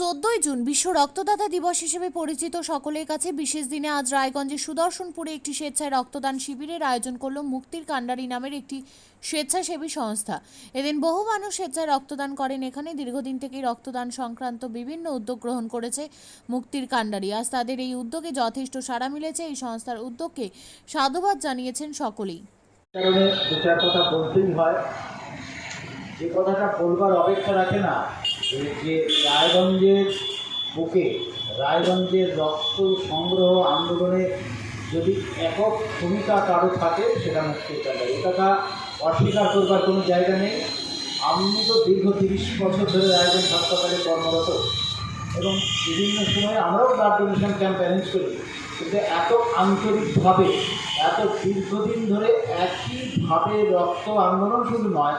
চোদ্দই জুন বিশ্ব রক্তদাতা দিবস হিসেবে পরিচিত সকলের কাছে বিশেষ দিনে আজ রায়গঞ্জের সুদর্শনপুরে একটি স্বেচ্ছায় রক্তদান শিবিরের আয়োজন করল মুক্তির কাণ্ডারি নামের একটি স্বেচ্ছাসেবী সংস্থা। এদিন বহু মানুষ স্বেচ্ছায় রক্তদান করেন। এখানে দীর্ঘদিন থেকেই রক্তদান সংক্রান্ত বিভিন্ন উদ্যোগ গ্রহণ করেছে মুক্তির কাণ্ডারি আজ তাদের এই উদ্যোগে যথেষ্ট সাড়া মিলেছে। এই সংস্থার উদ্যোগকে সাধুবাদ জানিয়েছেন সকলেই। কথা বলতেই হয়। যে কথাটা বলবার অপেক্ষা রাখে না যে রায়গঞ্জের বুকে, রায়গঞ্জের রক্ত সংগ্রহ আন্দোলনে যদি একক ভূমিকা কারও থাকে, সেটা মুক্তির কথা অস্বীকার করবার কোনো জায়গা নেই। আমি তো দীর্ঘ তিরিশ বছর ধরে রায়গঞ্জ হাসপাতালে কর্মরত এবং বিভিন্ন সময়ে আমরাও ব্লাড ডোনেশন ক্যাম্প অ্যারেঞ্জ করি। কিন্তু এত আন্তরিকভাবে, এত দীর্ঘদিন ধরে একইভাবে রক্ত আন্দোলন শুধু নয়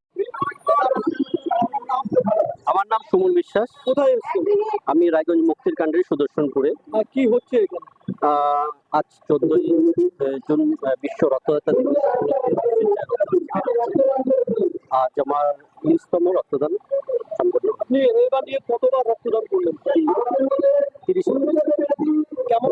বিশ্বাস কোথায় আমি রায়গঞ্জ মুক্তির কাণ্ডের সুদর্শনপুরে কি হচ্ছে আজ চোদ্দই জুন বিশ্ব রক্তদাতা দিবস। আজ আমার উনিশতম রক্তদান। সম্পন্ন আপনি এবার নিয়ে কতবার রক্তদান করলেন? তিরিশ। কেমন?